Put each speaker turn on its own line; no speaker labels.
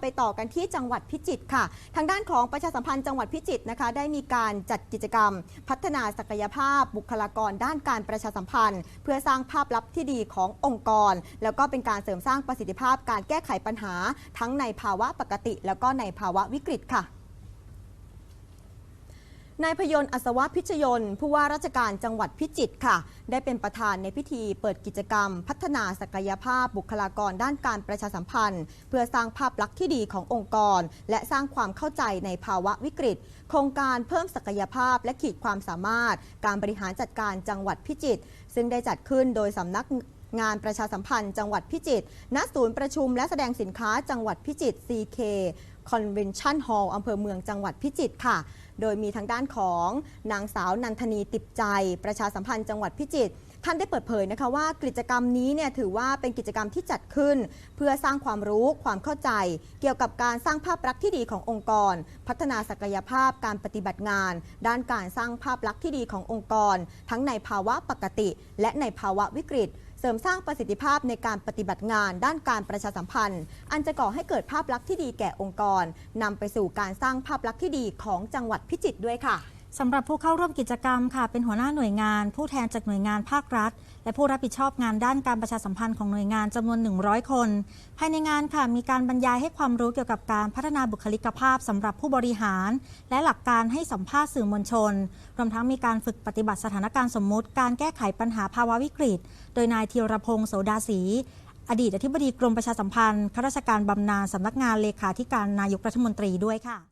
ไปต่อกันที่จังหวัดพิจิตรค่ะ ทางด้านของประชาสัมพันธ์จังหวัดพิจิตรนะคะ ได้มีการจัดกิจกรรม พัฒนาศักยภาพ บุคลากร ด้านการประชาสัมพันธ์ เพื่อสร้างภาพลักษณ์ที่ดีขององค์กร แล้วก็เป็นการเสริมสร้างประสิทธิภาพ การแก้ไขปัญหา ทั้งในภาวะปกติ แล้วก็ในภาวะวิกฤตค่ะ นายพยนต์อัศวะพิชยนต์ผู้ว่าราชการจังหวัดพิจิตรค่ะ ได้เป็นประธานในพิธีเปิดกิจกรรม พัฒนาศักยภาพบุคลากรด้านการประชาสัมพันธ์ เพื่อสร้างภาพลักษณ์ที่ดีขององค์กร และสร้างความเข้าใจในภาวะวิกฤต โครงการเพิ่มศักยภาพและขีดความสามารถ การบริหารจัดการจังหวัดพิจิตรซึ่งได้จัดขึ้นโดยสำนัก งานประชาสัมพันธ์จังหวัดพิจิตร ณ ศูนย์ประชุมและแสดงสินค้าจังหวัดพิจิตร CK Convention Hall อำเภอเมืองจังหวัดพิจิตรค่ะ โดยมีทางด้านของนางสาวนันทนีติบใจ ประชาสัมพันธ์จังหวัดพิจิตรท่านได้เปิดเผยนะคะว่ากิจกรรมนี้เนี่ยถือว่าเป็นกิจกรรมที่จัดขึ้น เพื่อสร้างความรู้ความเข้าใจ เกี่ยวกับการสร้างภาพลักษณ์ที่ดีขององค์กร พัฒนาศักยภาพการปฏิบัติงาน ด้านการสร้างภาพลักษณ์ที่ดีขององค์กร ทั้งในภาวะปกติ และในภาวะวิกฤต เสริมสร้างประสิทธิภาพในการปฏิบัติงาน ด้านการประชาสัมพันธ์ อันจะก่อให้เกิดภาพลักษณ์ที่ดีแก่องค์กรนำไปสู่การสร้างภาพลักษณ์ที่ดีของจังหวัดพิจิตรด้วยค่ะ
สำหรับผู้เข้าร่วมกิจกรรมค่ะ เป็นหัวหน้าหน่วยงาน ผู้แทนจากหน่วยงานภาครัฐ และผู้รับผิดชอบงานด้านการประชาสัมพันธ์ของหน่วยงานจำนวน 100 คน ภายในงานค่ะมีการบรรยายให้ความรู้เกี่ยวกับการพัฒนาบุคลิกภาพสำหรับผู้บริหาร และหลักการให้สัมภาษณ์สื่อมวลชน รวมทั้งมีการฝึกปฏิบัติสถานการณ์สมมุติ การแก้ไขปัญหาภาวะวิกฤต โดยนายธีรพงศ์โสดาศรีอดีตอธิบดีกรมประชาสัมพันธ์ข้าราชการบำนาญสำนักงานเลขาธิการนายกรัฐมนตรีด้วยค่ะ